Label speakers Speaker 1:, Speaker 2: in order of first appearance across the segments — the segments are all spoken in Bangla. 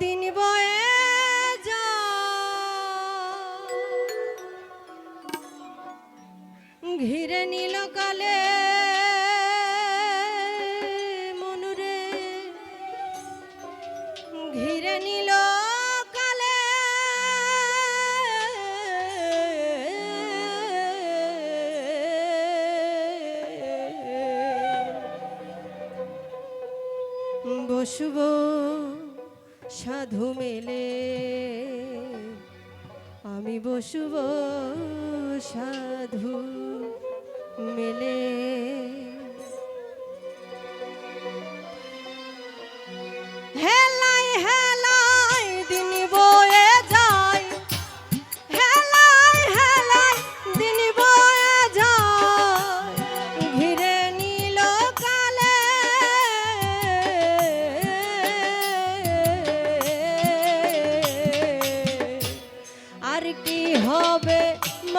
Speaker 1: দিন বয়ে ঘিরে নীল কালে মনুরে ঘিরে নীল কালে বসব। সাধু মেলে। আমি বসুব সাধু মেলে।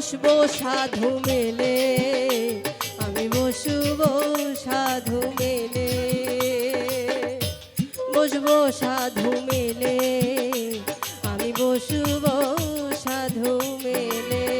Speaker 1: বসবো সাধু মেলে আমি বসবো সাধু মেলে। বসবো সাধু মেলে আমি বসবো সাধু মেলে।